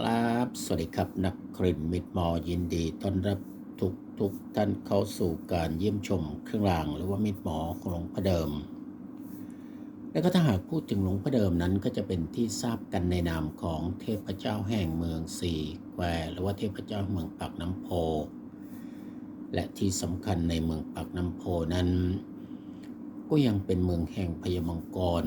ครับ สวัสดีครับ นักครินมิตรมอยินดีต้อนรับทุกทุกท่านเข้าสู่การเยี่ยมชมเครื่องราง หรือว่ามิตรหมอของหลวงพ่อเดิม และก็ถ้าหากพูดถึงหลวงพ่อเดิมนั้นก็จะเป็นที่ทราบกันในนามของเทพเจ้าแห่งเมืองสี่แควหรือว่าเทพเจ้าเมืองปากน้ำโพ และที่สำคัญในเมืองปากน้ำโพนั้น ก็ยังเป็นเมืองแห่งพญมังกร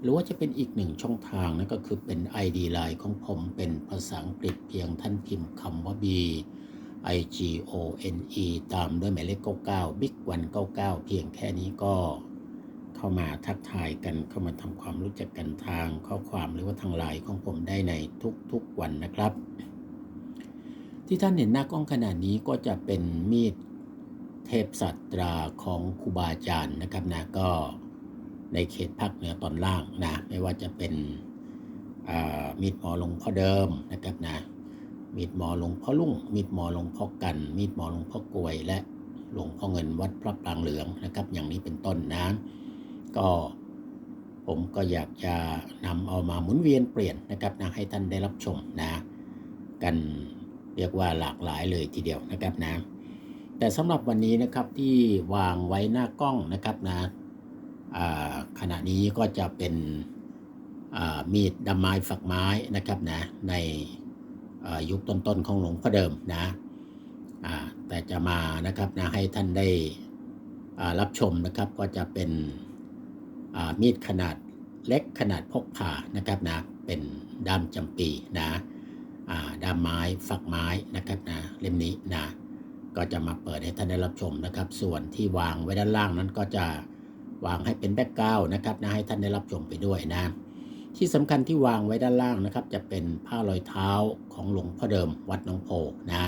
หรือว่าจะเป็นอีกหนึ่งช่องทางนั่นก็คือเป็น ID Line ของผมเป็นภาษาอังกฤษเพียงท่านพิมพ์คำว่า B I G O N E ตามด้วยหมายเลข 99 Big 199 เพียงแค่นี้ก็เข้ามาทักทายกันเข้ามาทำความรู้จักกันทางข้อความหรือว่าทางไลน์ของผมได้ในทุกๆวันนะครับ ที่ท่านเห็นหน้ากล้องขนาดนี้ก็จะเป็นมีดเทพสัตราของครูบาอาจารย์นะครับนะก็ ในเขตภาคเหนือตอนล่างนะไม่ว่าจะเป็นมีดหมอหลวงพ่อเดิมนะครับนะมีดหมอหลวงพ่อลุ่ง มีดหมอหลวงพ่อกัน มีดหมอหลวงพ่อกลวย และหลวงพ่อเงินวัดพระปรางเหลืองนะครับ อย่างนี้เป็นต้นนะก็ผมก็อยากจะนำเอามาหมุนเวียนเปลี่ยนนะครับนะให้ท่านได้รับชมนะกันเรียกว่าหลากหลายเลยทีเดียวนะครับนะแต่สำหรับวันนี้นะครับที่วางไว้หน้ากล้องนะครับนะ ขณะนี้ก็จะเป็นมีดดำไม้ฝักไม้นะครับนะในยุคต้นๆของหลวงพ่อเดิมนะแต่จะมานะครับนะให้ท่านได้รับชมนะครับก็จะเป็นมีดขนาดเล็กขนาดพกพานะครับนะเป็นด้ามจำปีนะด้ามไม้ฝักไม้นะครับนะเล่มนี้นะก็จะมาเปิดให้ท่านได้รับชมนะครับ ส่วนที่วางไว้ด้านล่างนั้นก็จะ วางให้เป็นแบ็กกราวนะครับนะให้ท่านได้รับชมไปด้วยนะ ที่สำคัญที่วางไว้ด้านล่างนะครับ จะเป็นผ้ารอยเท้าของหลวงพ่อเดิมวัดน้องโพนะ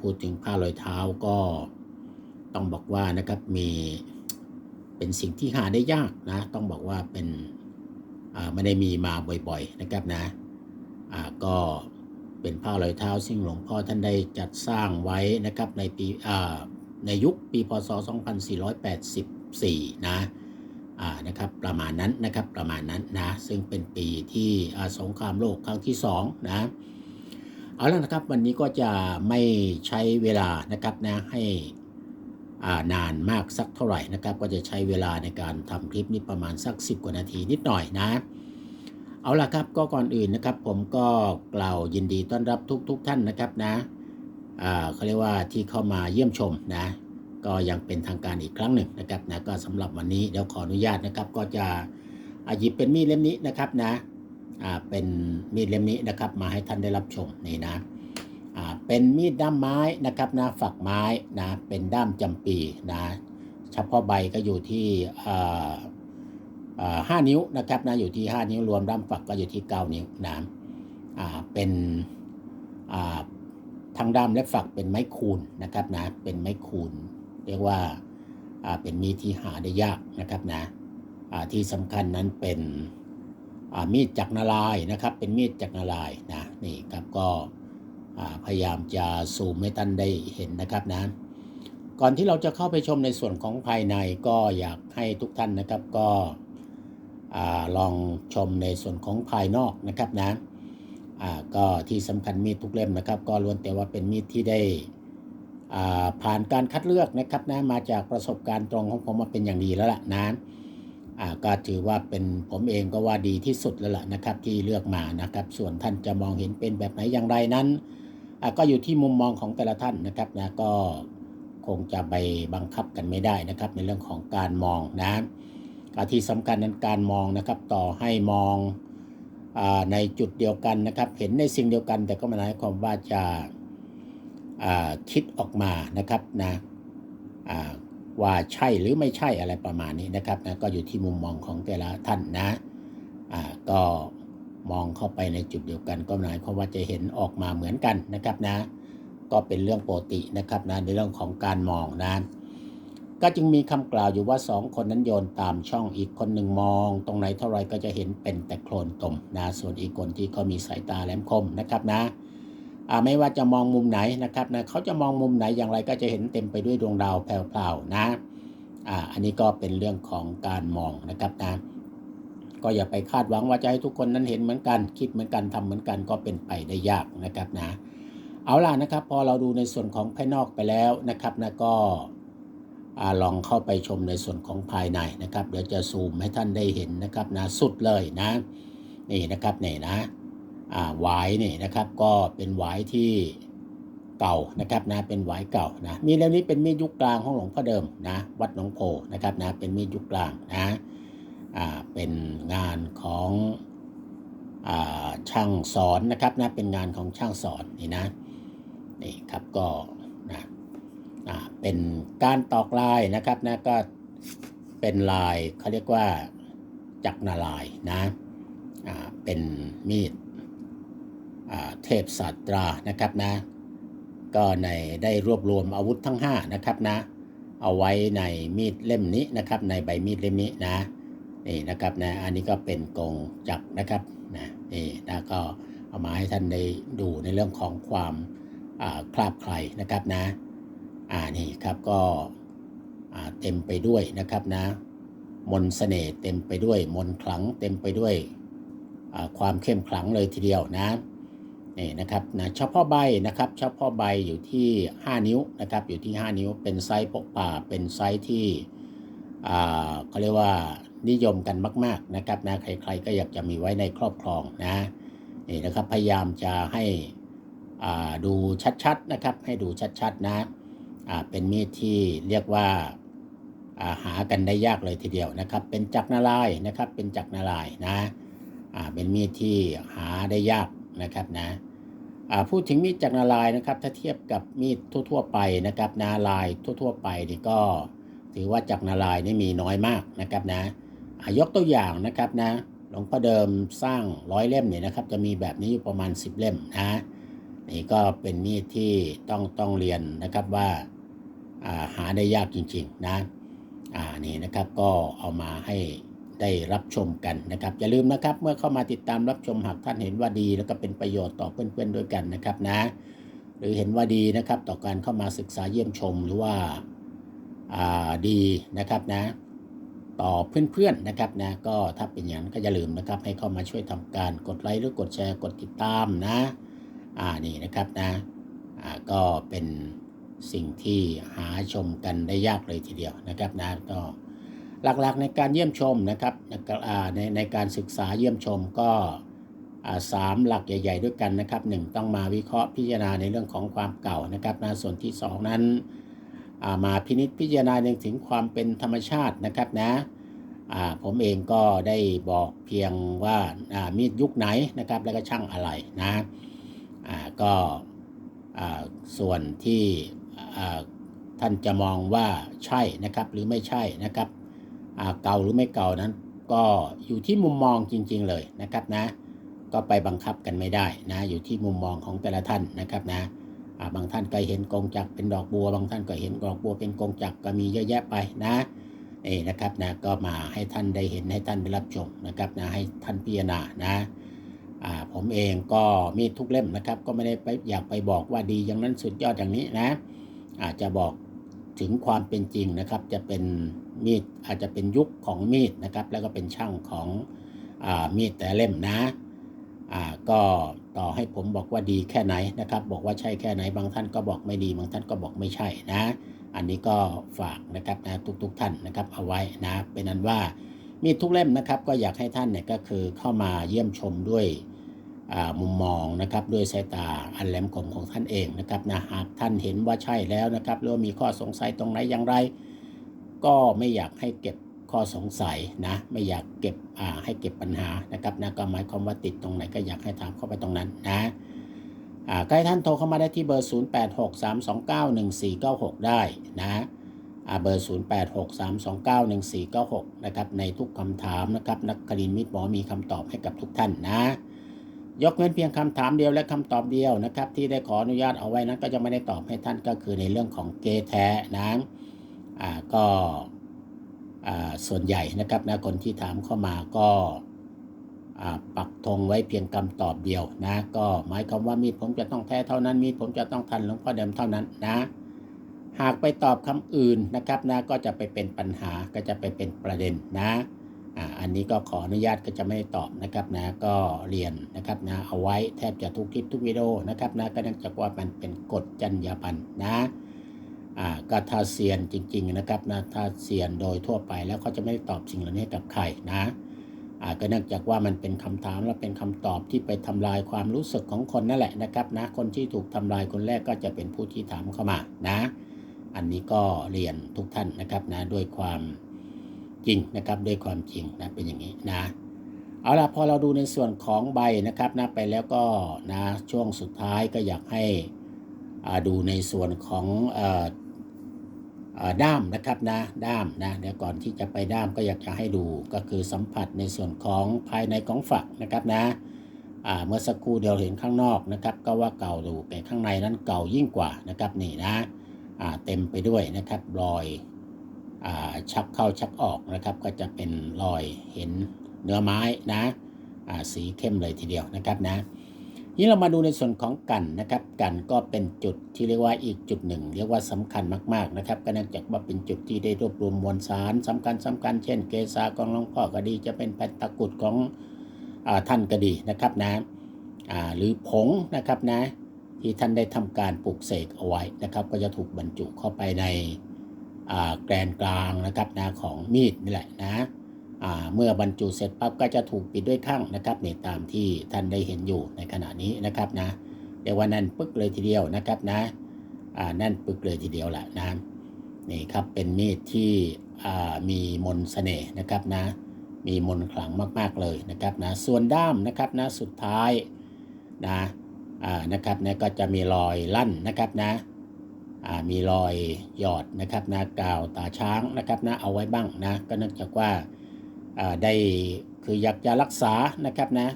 พูดถึงผ้ารอยเท้าก็ต้องบอกว่านะครับมีเป็นสิ่งที่หาได้ยากนะ ต้องบอกว่าเป็นไม่ได้มีมาบ่อยๆนะครับนะก็เป็นผ้ารอยเท้าซึ่งหลวงพ่อท่านได้จัดสร้างไว้นะครับในปีในยุคปีพศ 2480 4นะนะครับประมาณนั้นนะครับประมาณนั้นนะซึ่งเป็นปีที่สงครามโลกครั้งที่2นะเอาละนะครับวันนี้ก็จะไม่ใช้เวลานะครับนะให้นานมากสักเท่าไหร่นะครับ ก็จะใช้เวลาในการทำคลิปนี้ประมาณสัก 10 กว่านาทีนิดหน่อยนะ เอาล่ะครับก็ก่อนอื่นนะครับ ผมก็กล่าวยินดีต้อนรับทุกๆทท่านนะครับนะเขาเรียกว่าที่เข้ามาเยี่ยมชมนะ ก็ยังเป็นทางการอีกครั้งหนึ่งนะครับนะก็สำหรับวันนี้เดี๋ยวขออนุญาตนะครับก็จะหยิบเป็นมีดเล่มนี้นะครับนะอ่าเป็นมีดเล่มนี้นะครับมาให้ท่านได้รับชมนี่นะอ่าเป็นมีดด้ามไม้นะครับนะฝักไม้นะเป็นด้ามจำปีนะเฉพาะใบก็อยู่ที่ห้านิ้วนะครับนะอยู่ที่ 5 นิ้วรวมด้ามฝักก็อยู่ที่ 9 นิ้วนะอ่าเป็นอ่างด้ามและฝักเป็นไม้คูนนะครับนะเป็นไม้คูน เรียกว่าเป็นมีดที่หาได้ยากนะครับนะที่สำคัญนั้นเป็นมีดจักรนาลายนะครับ เป็นมีดจักรนาลายนะนี่ครับก็พยายามจะซูมให้ท่านได้เห็นนะครับนะก่อนที่เราจะเข้าไปชมในส่วนของภายในก็อยากให้ทุกท่านนะครับก็ลองชมในส่วนของภายนอกนะครับนะก็ที่สำคัญมีดทุกเล่มนะครับ ก็ล้วนแต่ว่าเป็นมีดที่ได้ ผ่านการคัดเลือกนะครับนะมาจากประสบการณ์ตรงของผมมาเป็นอย่างดีแล้วล่ะนะก็ถือว่าเป็นผมเองก็ว่าดีที่สุดแล้วล่ะนะครับ ที่เลือกมานะครับ ส่วนท่านจะมองเห็นเป็นแบบไหนอย่างไรนั้นก็อยู่ที่มุมมองของแต่ละท่านนะครับนะก็คงจะไปบังคับกันไม่ได้นะครับ ในเรื่องของการมองนะกที่สำคัญนั้นการมองนะครับต่อให้มองอในจุดเดียวกันนะครับ เห็นในสิ่งเดียวกัน แต่ก็ไม่หมายความว่าจะ คิดออกมานะครับนะว่าใช่หรือไม่ใช่อะไรประมาณนี้นะครับนะก็อยู่ที่มุมมองของแต่ละท่านนะก็มองเข้าไปในจุดเดียวกันก็หมายความว่าจะเห็นออกมาเหมือนกันนะครับนะ ก็เป็นเรื่องปกตินะครับนะในเรื่องของการมองนะก็จึงมีคำกล่าวอยู่ว่าสองคนนั้นโยนตามช่องอีกคนหนึ่งมอง ตรงไหนเท่าไรก็จะเห็นเป็นแต่โคลนตมนะส่วนอีกคนที่เขามีสายตาแหลมคมนะครับนะ ไม่ว่าจะมองมุมไหนนะครับนะเขาจะมองมุมไหนอย่างไรก็จะเห็นเต็มไปด้วยดวงดาวแพรวๆนะอ่าอันนี้ก็เป็นเรื่องของการมองนะครับนะก็อย่าไปคาดหวังว่าจะให้ทุกคนนั้นเห็นเหมือนกัน คิดเหมือนกันทำเหมือนกันก็เป็นไปได้ยากนะครับนะ เอาล่ะนะครับ พอเราดูในส่วนของภายนอกไปแล้วนะครับนะก็ลองเข้าไปชมในส่วนของภายในนะครับ เดี๋ยวจะซูมให้ท่านได้เห็นนะครับนะสุดเลยนะ นี่นะครับนี่นะ หวายนี่นะครับก็เป็นหวายที่เก่านะครับนะเป็นหวายเก่านะมีเล่มนี้เป็นมีดยุคกลางของหลวงพ่อเดิมนะวัดหนองโพนะครับนะเป็นมีดยุคกลางนะอ่าเป็นงานของอ่าช่างสอนนะครับนะเป็นงานของช่างสอนนี่นะนี่ครับก็นะอ่าเป็นการตอกลายนะครับนะก็เป็นลายเขาเรียกว่าจักรนาลายนะอ่าเป็นมีด เทพศาสตรานะครับนะ ก็ในได้รวบรวมอาวุธทั้ง5นะครับนะ เอาไว้ในมีดเล่มนี้นะครับในใบมีดเล่มนี้นะนี่นะครับนะอันนี้ก็เป็นกงจักนะครับนะนี่นะก็เอามาให้ท่านได้ดูในเรื่องของความคลาบใครนะครับนะอ่านี่ครับก็เต็มไปด้วยนะครับนะ มนสเสน่ห์เต็มไปด้วย มนขลังเต็มไปด้วยความเข้มขลังเลยทีเดียวนะ นี่นะครับนะเฉพาะใบนะครับเฉพาะใบอยู่ที่ 5 นิ้วนะครับอยู่ที่ 5 นิ้วเป็นไซส์พกป่าเป็นไซส์ที่เขาเรียกว่านิยมกันมาก ๆนะครับนะใคร ๆ ก็อยากจะมีไว้ในครอบครองนะนี่นะครับพยายามจะให้ดูชัดๆนะครับให้ดูชัดๆนะเป็นมีดที่เรียกว่าหากันได้ยากเลยทีเดียวนะครับ เป็นจักรนาลายนะครับเป็นจักรนาลายนะเป็นมีดที่หาได้ยากนะครับนะ พูดถึงมีดจักรนาลายนะครับ ถ้าเทียบกับมีดทั่ว ๆ ไปนะครับ นาลายทั่ว ๆ ไปนี่ก็ถือว่าจักรนาลายนี่มีน้อยมากนะครับนะยกตัวอย่างนะครับนะหลวงพ่อเดิมสร้างร้อยเล่มเนี่ยนะครับ จะมีแบบนี้อยู่ประมาณ 10 เล่มนะนี่ก็เป็นมีดที่ต้องต้องเรียนนะครับว่าหาได้ยากจริง ๆ นะอ่านี่นะครับก็เอามาให้ ได้รับชมกันนะครับ อย่าลืมนะครับเมื่อเข้ามาติดตามรับชมหากท่านเห็นว่าดี แล้วก็เป็นประโยชน์ต่อเพื่อนๆด้วยกันนะครับนะหรือเห็นว่าดีนะครับต่อการเข้ามาศึกษาเยี่ยมชมหรือว่าาดีนะครับนะ ต่อเพื่อนๆนะครับนะก็ถ้าเป็นอย่างนั้นก็อย่าลืมนะครับ ให้เข้ามาช่วยทำการกดไลค์หรือกดแชร์กดติดตามนะอ่านี่นะครับนะอ่าก็เป็นสิ่งที่หาชมกันได้ยากเลยทีเดียวนะครับนะก็ หลักๆในการเยี่ยมชมนะครับในในการศึกษาเยี่ยมชมก็สามหลักใหญ่ ๆ ด้วยกันนะครับหต้องมาวิเคราะห์พิจารณาในเรื่องของความเก่านะครับนะส่วนที่ 2 นั้นมาพินิจพิจารณาในถึงความเป็นธรรมชาตินะครับนะผมเองก็ได้บอกเพียงว่ามีดยุคไหนนะครับ แล้วก็ช่างอะไรนะก็ส่วนที่ท่านจะมองว่าใช่นะครับหรือไม่ใช่นะครับ เก่าหรือไม่เก่านั้น ก็อยู่ที่มุมมองจริง ๆเลยนะครับนะ ก็ไปบังคับกันไม่ได้นะ อยู่ที่มุมมองของแต่ละท่านนะครับนะบางท่านก็เห็นกงจักเป็นดอกบัว บางท่านก็เห็นดอกบัวเป็นกงจักก็มีเยอะแยะไปนะนี่นะครับนะก็มาให้ท่านได้เห็นให้ท่านได้รับชมนะครับนะให้ท่านพิจารณานะผมเองก็มีทุกเล่มนะครับ ก็ไม่ได้ไปอยากไปบอกว่าดีอย่างนั้นสุดยอดอย่างนี้นะอาจจะบอกถึงความเป็นจริงนะครับจะเป็น มีดอาจจะเป็นยุคของมีดนะครับ แล้วก็เป็นช่างของอมีดแต่เล่มนะก็ต่อให้ผมบอกว่าดีแค่ไหนนะครับ บอกว่าใช่แค่ไหนบางท่านก็บอกไม่ดีบางท่านก็บอกไม่ใช่นะ อันนี้ก็ฝากนะครับนะทุกๆทท่านนะครับเอาไว้นะเป็นนั้นว่ามีทุกเล่มนะครับก็อยากให้ท่านเนี่ยก็คือเข้ามาเยี่ยมชมด้วยมุมมองนะครับด้วยสายตาอันแหลมคมของท่านเองนะครับนะหากท่านเห็นว่าใช่แล้วนะครับหรือมีข้อสงสัยตรงไหนอย่างไร ก็ไม่อยากให้เก็บข้อสงสัยนะไม่อยากเก็บให้เก็บปัญหานะครับนะก็หมายความว่าติดตรงไหนก็อยากให้ถามเข้าไปตรงนั้นนะใกล้ท่านโทรเข้ามาได้ที่เบอร์ 0863291496 ได้นะเบอร์ 0863291496 นะครับในทุกคำถามนะครับนักคลินมิตรหมอมีคำตอบให้กับทุกท่านนะยกเว้นเพียงคำถามเดียวและคำตอบเดียวนะครับ ที่ได้ขออนุญาตเอาไว้นั้นก็จะไม่ได้ตอบให้ท่านก็คือในเรื่องของเกแท้นะ ก็ส่วนใหญ่นะครับนะคนที่ถามเข้ามาก็ปักธงไว้เพียงคำตอบเดียวนะก็หมายความว่ามีดผมจะต้องแท้เท่านั้นมีดผมจะต้องทันหลวงพ่อเดิมเท่านั้นนะ หากไปตอบคำอื่นนะครับนะก็จะไปเป็นปัญหาก็จะไปเป็นประเด็นนะอันนี้ก็ขออนุญาตก็จะไม่ตอบนะครับนะก็เรียนนะครับนะเอาไว้แทบจะทุกคลิปทุกวิดีโอนะครับนะก็เนื่องจากว่ามันเป็นกฎจรรยาบรรณนะ อ่าก็ถ้าเซียนจริง ๆ นะครับนะถ้าเซียนโดยทั่วไปแล้วเขาจะไม่ตอบสิ่งเหล่านี้กับใครนะก็เนื่องจากว่ามันเป็นคำถามและเป็นคำตอบที่ไปทำลายความรู้สึกของคนนั่นแหละนะครับนะคนที่ถูกทำลายคนแรกก็จะเป็นผู้ที่ถามเข้ามานะ อันนี้ก็เรียนทุกท่านนะครับนะด้วยความจริงนะครับด้วยความจริงนะเป็นอย่างนี้นะเอาล่ะพอเราดูในส่วนของใบนะครับนะไปแล้วก็นะช่วงสุดท้ายก็อยากให้อาดูในส่วนของอ ด้ามนะครับนะด้ามนะเดี๋ยวก่อนที่จะไปด้ามก็อยากจะให้ดูก็คือสัมผัสในส่วนของภายในของฝักนะครับนะเมื่อสักครู่เดียวเห็นข้างนอกนะครับ ก็ว่าเก่าดูแต่ข้างในนั้นเก่ายิ่งกว่านะครับนี่นะเต็มไปด้วยนะครับรอยอชักเข้าชักออกนะครับ ก็จะเป็นรอยเห็นเนื้อไม้นะสีเข้มเลยทีเดียวนะครับนะ นี่เรามาดูในส่วนของกันนะครับ กันก็เป็นจุดที่เรียกว่าอีกจุดหนึ่ง เรียกว่าสำคัญมาก ๆ นะครับก็เนื่องจากว่าเป็นจุดที่ได้รวบรวมมวลสารสำคัญสำคัญเช่นเกษากองหลวงพ่อก็ดี จะเป็นแผ่นตะกุดของอท่านก็ดีนะครับนะหรือผงนะครับนะที่ท่านได้ทำการปลูกเสกเอาไว้นะครับ ก็จะถูกบรรจุเข้าไปในแกนกลางนะครับนะของมีดนี่แหละนะ เมื่อบรรจุเสร็จปั๊บก็จะถูกปิดด้วยข้างนะครับเนี่ยตามที่ท่านได้เห็นอยู่ในขณะนี้นะครับนะเรียกว่าแน่นปึกเลยทีเดียวนะครับนะอ่าแน่นปึกเลยทีเดียวแหละนะนี่ครับเป็นมีดที่มีมนต์เสน่ห์นะครับนะมีมนขลังมากๆเลยนะครับนะส่วนด้ามนะครับนะสุดท้ายนะนะครับนะก็จะมีรอยลั่นนะครับนะมีรอยหยอดนะครับนะกาวตาช้างนะครับนะเอาไว้บ้างนะก็เนื่องจากว่า ได้คืออยากจะรักษานะครับนะ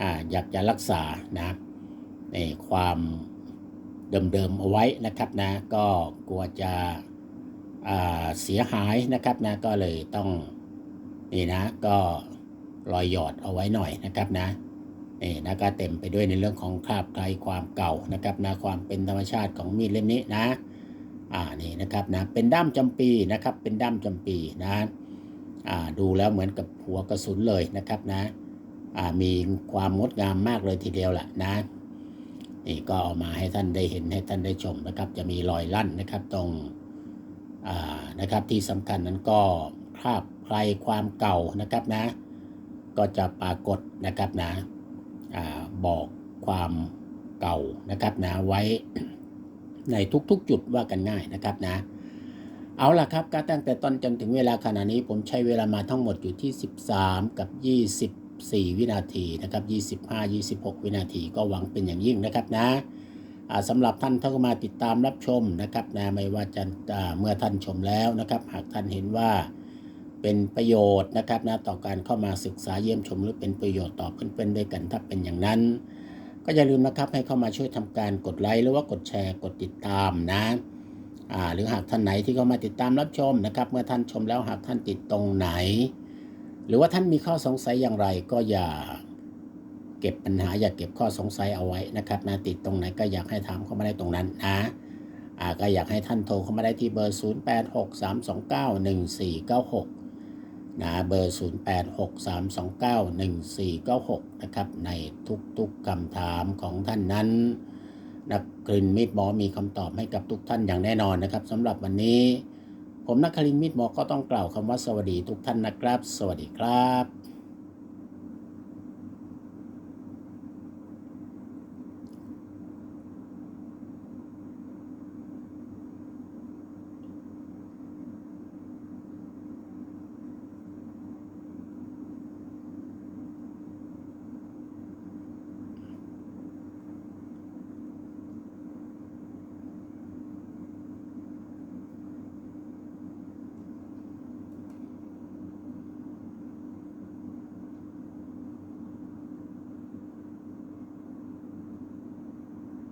ออยากจะรักษานะในความเดิมๆเอาไว้นะครับนะก็กลัวจะเสียหายนะครับนะก็เลยต้องนี่นะก็รอยหยอดเอาไว้หน่อยนะครับนะนี่นะก็เต็มไปด้วยในเรื่องของคราบไกลความเก่านะครับนะความเป็นธรรมชาติของมีดเล่มนี้นะอ่านี่นะครับนะเป็นด้ามจำปีนะครับเป็นด้ามจำปีนะ ดูแล้วเหมือนกับหัวกระสุนเลยนะครับนะมีความงดงามมากเลยทีเดียวแหละนะนี่ก็เอามาให้ท่านได้เห็นให้ท่านได้ชมนะครับ จะมีรอยลั่นนะครับตรงนะครับที่สำคัญนั้นก็คราบไกลความเก่านะครับนะ ก็จะปรากฏนะครับนะอบอกความเก่านะครับนะไว้ในทุกๆจุดว่ากันง่ายนะครับนะ เอาล่ะครับก็ตั้งแต่ต้นจนถึงเวลาขณะนี้ผมใช้เวลามาทั้งหมดอยู่ที่ 13 กับ 24 วินาทีนะครับ 25 26 วินาทีก็หวังเป็นอย่างยิ่งนะครับนะสำหรับท่านที่เข้ามาติดตามรับชมนะครับนะไม่ว่าจะเมื่อท่านชมแล้วนะครับ หากท่านเห็นว่าเป็นประโยชน์นะครับนะต่อการเข้ามาศึกษาเยี่ยมชม หรือเป็นประโยชน์ต่อเพื่อนๆด้วยกันถ้าเป็นอย่างนั้น ก็อย่าลืมนะครับให้เข้ามาช่วยทำการกดไลค์หรือว่ากดแชร์กดติดตามนะ หรือหากท่านไหนที่เข้ามาติดตามรับชมนะครับ เมื่อท่านชมแล้วหากท่านติดตรงไหน หรือว่าท่านมีข้อสงสัยอย่างไร ก็อย่าเก็บปัญหาอย่าเก็บข้อสงสัยเอาไว้นะครับนะติดตรงไหนก็อยากให้ถามเข้ามาได้ตรงนั้นนะอ่าก็อยากให้ท่านโทรเข้ามาได้ที่เบอร์ 0863291496นะเบอร์ 0863291496 นะครับในทุกๆคำถามของท่านนั้น นักกลินมิดหมอมีคำตอบให้กับทุกท่านอย่างแน่นอนนะครับสำหรับวันนี้ ผมนักคลินมิดหมอก็ต้องกล่าวคำว่าสวัสดีทุกท่านนะครับ สวัสดีครับ